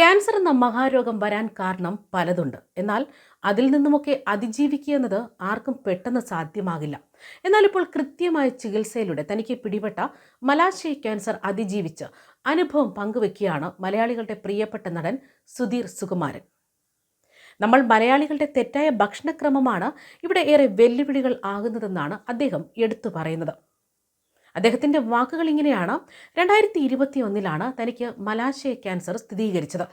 Cancer എന്ന മഹാരോഗം വരാൻ കാരണം പലതുണ്ട്. എന്നാൽ അതിൽ നിന്നുമൊക്കെ അതിജീവിക്കുക എന്നത് ആർക്കും പെട്ടെന്ന് സാധ്യമാകില്ല. എന്നാൽ ഇപ്പോൾ കൃത്യമായ ചികിത്സയിലൂടെ തനിക്ക് പിടിപെട്ട മലാശയ ക്യാൻസർ അതിജീവിച്ച് അനുഭവം പങ്കുവെക്കുകയാണ് മലയാളികളുടെ പ്രിയപ്പെട്ട നടൻ സുധീർ സുകുമാരൻ. നമ്മൾ മലയാളികളുടെ തെറ്റായ ഭക്ഷണക്രമമാണ് ഇവിടെ ഏറെ വെല്ലുവിളികൾ ആകുന്നതെന്നാണ് അദ്ദേഹം എടുത്തു പറയുന്നത്. അദ്ദേഹത്തിന്റെ വാക്കുകൾ ഇങ്ങനെയാണ്. രണ്ടായിരത്തി ഇരുപത്തി ഒന്നിലാണ് തനിക്ക് മലാശയ ക്യാൻസർ സ്ഥിരീകരിച്ചത്.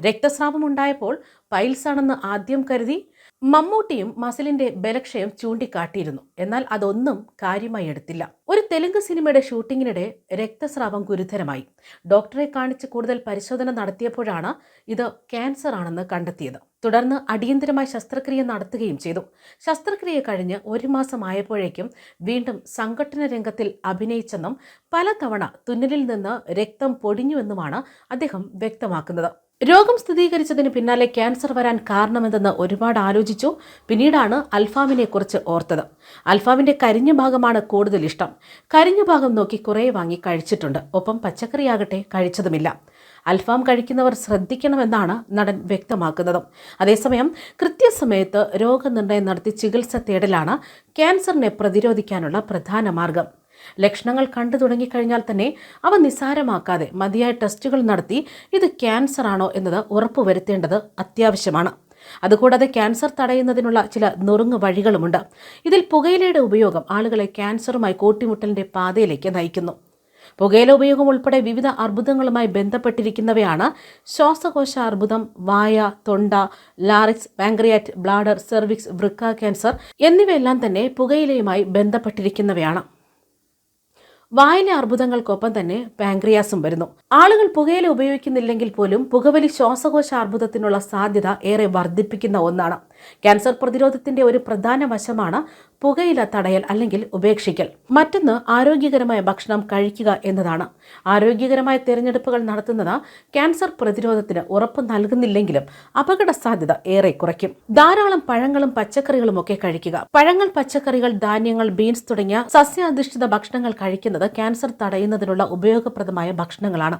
രക്തസ്രാവം ഉണ്ടായപ്പോൾ പൈൽസ് ആണെന്ന് ആദ്യം കരുതി മമ്മൂട്ടിയും മസിലിന്റെ ബലക്ഷയം ചൂണ്ടിക്കാട്ടിയിരുന്നു. എന്നാൽ അതൊന്നും കാര്യമായി എടുത്തില്ല. ഒരു തെലുങ്ക് സിനിമയുടെ ഷൂട്ടിങ്ങിനിടെ രക്തസ്രാവം ഗുരുതരമായി. ഡോക്ടറെ കാണിച്ച് കൂടുതൽ പരിശോധന നടത്തിയപ്പോഴാണ് ഇത് ക്യാൻസർ ആണെന്ന് കണ്ടെത്തിയത്. തുടർന്ന് അടിയന്തരമായി ശസ്ത്രക്രിയ നടത്തുകയും ചെയ്തു. ശസ്ത്രക്രിയ കഴിഞ്ഞ് ഒരു മാസമായപ്പോഴേക്കും വീണ്ടും സംഘടന രംഗത്തിൽ അഭിനയിച്ചെന്നും പലതവണ തുന്നലിൽ നിന്ന് രക്തം പൊടിഞ്ഞുവെന്നുമാണ് അദ്ദേഹം വ്യക്തമാക്കുന്നത്. രോഗം സ്ഥിരീകരിച്ചതിന് പിന്നാലെ ക്യാൻസർ വരാൻ കാരണമെന്തെന്ന് ഒരുപാട് ആലോചിച്ചു. പിന്നീടാണ് അൽഫാമിനെ കുറിച്ച് ഓർത്തത്. അൽഫാമിന്റെ കരിഞ്ഞ ഭാഗമാണ് കൂടുതൽ ഇഷ്ടം. കരിഞ്ഞ ഭാഗം നോക്കി കുറേ വാങ്ങി കഴിച്ചിട്ടുണ്ട്. ഒപ്പം പച്ചക്കറിയാകട്ടെ കഴിച്ചതുമില്ല. അൽഫാം കഴിക്കുന്നവർ ശ്രദ്ധിക്കണമെന്നാണ് നടൻ വ്യക്തമാക്കുന്നത്. അതേസമയം കൃത്യസമയത്ത് രോഗനിർണയം നടത്തി ചികിത്സ തേടലാണ് ക്യാൻസറിനെ പ്രതിരോധിക്കാനുള്ള പ്രധാന മാർഗം. ലക്ഷണങ്ങൾ കണ്ടു തുടങ്ങിക്കഴിഞ്ഞാൽ തന്നെ അവ നിസ്സാരമാക്കാതെ മതിയായ ടെസ്റ്റുകൾ നടത്തി ഇത് ക്യാൻസർ ആണോ എന്നത് ഉറപ്പുവരുത്തേണ്ടത് അത്യാവശ്യമാണ്. അതുകൂടാതെ ക്യാൻസർ തടയുന്നതിനുള്ള ചില നുറുങ്ങ് വഴികളുമുണ്ട്. ഇതിൽ പുകയിലയുടെ ഉപയോഗം ആളുകളെ ക്യാൻസറുമായി കൂട്ടിമുട്ടലിന്റെ പാതയിലേക്ക് നയിക്കുന്നു. പുകയില ഉപയോഗം ഉൾപ്പെടെ വിവിധ അർബുദങ്ങളുമായി ബന്ധപ്പെട്ടിരിക്കുന്നവയാണ് ശ്വാസകോശ അർബുദം വായ തൊണ്ട ലാറിക്സ് പാങ്ക്രിയാറ്റ് ബ്ലാഡർ സെർവിക്സ് വൃക്ക ക്യാൻസർ എന്നിവയെല്ലാം തന്നെ പുകയിലയുമായി ബന്ധപ്പെട്ടിരിക്കുന്നവയാണ്. വായിലെ അർബുദങ്ങൾക്കൊപ്പം തന്നെ പാങ്ക്രിയാസും വരുന്നു. ആളുകൾ പുകയില ഉപയോഗിക്കുന്നില്ലെങ്കിൽ പോലും പുകവലി ശ്വാസകോശ അർബുദത്തിനുള്ള സാധ്യത ഏറെ വർദ്ധിപ്പിക്കുന്ന ഒന്നാണ്. ക്യാൻസർ പ്രതിരോധത്തിന്റെ ഒരു പ്രധാന വശമാണ് പുകയില തടയൽ അല്ലെങ്കിൽ ഉപേക്ഷിക്കൽ. മറ്റൊന്ന് ആരോഗ്യകരമായ ഭക്ഷണം കഴിക്കുക എന്നതാണ്. ആരോഗ്യകരമായ തിരഞ്ഞെടുപ്പുകൾ നടത്തുന്നത് ക്യാൻസർ പ്രതിരോധത്തിന് ഉറപ്പ് നൽകുന്നില്ലെങ്കിലും അപകട സാധ്യത ഏറെ കുറയ്ക്കും. ധാരാളം പഴങ്ങളും പച്ചക്കറികളും ഒക്കെ കഴിക്കുക. പഴങ്ങൾ പച്ചക്കറികൾ ധാന്യങ്ങൾ ബീൻസ് തുടങ്ങിയ സസ്യാധിഷ്ഠിത ഭക്ഷണങ്ങൾ കഴിക്കുന്നത് ക്യാൻസർ തടയുന്നതിനുള്ള ഉപയോഗപ്രദമായ ഭക്ഷണങ്ങളാണ്.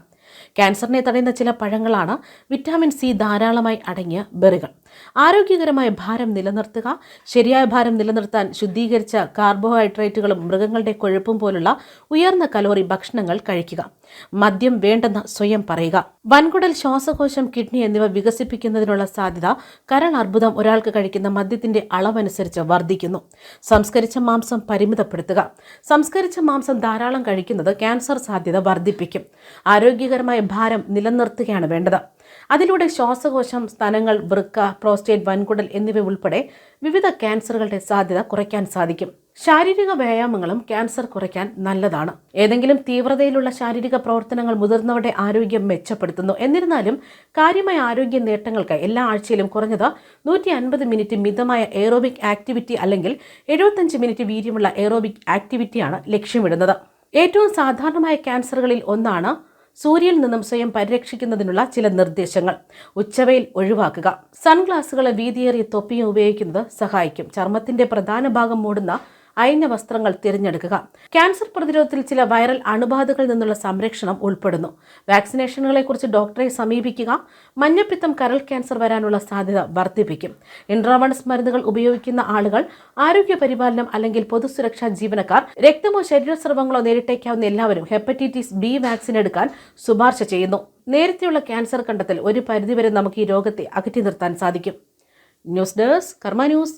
ക്യാൻസറിനെ തടയുന്ന ചില പഴങ്ങളാണ് വിറ്റാമിൻ സി ധാരാളമായി അടങ്ങിയ ബെറികൾ. ആരോഗ്യകരമായ ഭാരം നിലനിർത്തുക ശരിയായ ഭാരം നിലനിർത്താൻ ശുദ്ധീകരിച്ച കാർബോഹൈഡ്രേറ്റുകളും മൃഗങ്ങളുടെ കൊഴുപ്പും പോലുള്ള ഉയർന്ന കലോറി ഭക്ഷണങ്ങൾ കഴിക്കുക. മദ്യം വേണ്ടെന്ന് സ്വയം പറയുക. വൻകുടൽ ശ്വാസകോശം കിഡ്നി എന്നിവ വികസിപ്പിക്കുന്നതിനുള്ള സാധ്യത കരൾ അർബുദം ഒരാൾക്ക് കഴിക്കുന്ന മദ്യത്തിന്റെ അളവനുസരിച്ച് വർദ്ധിക്കുന്നു. സംസ്കരിച്ച മാംസം പരിമിതപ്പെടുത്തുക. സംസ്കരിച്ച മാംസം ധാരാളം കഴിക്കുന്നത് ക്യാൻസർ സാധ്യത വർദ്ധിപ്പിക്കും. ആരോഗ്യകരമായ ഭാരം നിലനിർത്തുകയാണ് വേണ്ടത്. അതിലൂടെ ശ്വാസകോശം സ്ഥലങ്ങൾ വൃക്ക പ്രോസ്റ്റേറ്റ് വൻകുടൽ എന്നിവ ഉൾപ്പെടെ വിവിധ ക്യാൻസറുകളുടെ സാധ്യത കുറയ്ക്കാൻ സാധിക്കും. ശാരീരിക വ്യായാമങ്ങളും ക്യാൻസർ കുറയ്ക്കാൻ നല്ലതാണ്. ഏതെങ്കിലും തീവ്രതയിലുള്ള ശാരീരിക പ്രവർത്തനങ്ങൾ മുതിർന്നവരുടെ ആരോഗ്യം മെച്ചപ്പെടുത്തുന്നു. എന്നിരുന്നാലും കാര്യമായ ആരോഗ്യ നേട്ടങ്ങൾക്ക് എല്ലാ ആഴ്ചയിലും കുറഞ്ഞത് നൂറ്റി അൻപത് മിനിറ്റ് മിതമായ എയറോബിക് ആക്ടിവിറ്റി അല്ലെങ്കിൽ എഴുപത്തഞ്ച് മിനിറ്റ് വീര്യമുള്ള എയറോബിക് ആക്ടിവിറ്റിയാണ് ലക്ഷ്യമിടുന്നത്. ഏറ്റവും സാധാരണമായ ക്യാൻസറുകളിൽ ഒന്നാണ് സൂര്യനിൽ നിന്നും സ്വയം പരിരക്ഷിക്കുന്നതിനുള്ള ചില നിർദ്ദേശങ്ങൾ. ഉച്ചവയിൽ ഒഴിവാക്കുക. സൺഗ്ലാസുകളെ വീതിയേറിയ തൊപ്പിയും ഉപയോഗിക്കുന്നത് സഹായിക്കും. ചർമ്മത്തിന്റെ പ്രധാന ഭാഗം മൂടുന്ന അയഞ്ഞ വസ്ത്രങ്ങൾ തിരഞ്ഞെടുക്കുക. ക്യാൻസർ പ്രതിരോധത്തിൽ ചില വൈറൽ അണുബാധകളിൽ നിന്നുള്ള സംരക്ഷണം ഉൾപ്പെടുന്നു. വാക്സിനേഷനുകളെക്കുറിച്ച് ഡോക്ടറെ സമീപിക്കുക മഞ്ഞപ്പിത്തം കരൾ ക്യാൻസർ വരാനുള്ള സാധ്യത വർദ്ധിപ്പിക്കും. ഇൻട്രാവൺസ് മരുന്നുകൾ ഉപയോഗിക്കുന്ന ആളുകൾ ആരോഗ്യ പരിപാലനം അല്ലെങ്കിൽ പൊതുസുരക്ഷാ ജീവനക്കാർ രക്തമോ ശരീരസ്രവങ്ങളോ നേരിട്ടേക്കാവുന്ന എല്ലാവരും ഹെപ്പറ്റൈറ്റിസ് ബി വാക്സിൻ എടുക്കാൻ ശുപാർശ ചെയ്യുന്നു. നേരത്തെയുള്ള ക്യാൻസർ കണ്ടെത്തൽ ഒരു പരിധിവരെ നമുക്ക് ഈ രോഗത്തെ അകറ്റി നിർത്താൻ സാധിക്കും. News desk Karma news.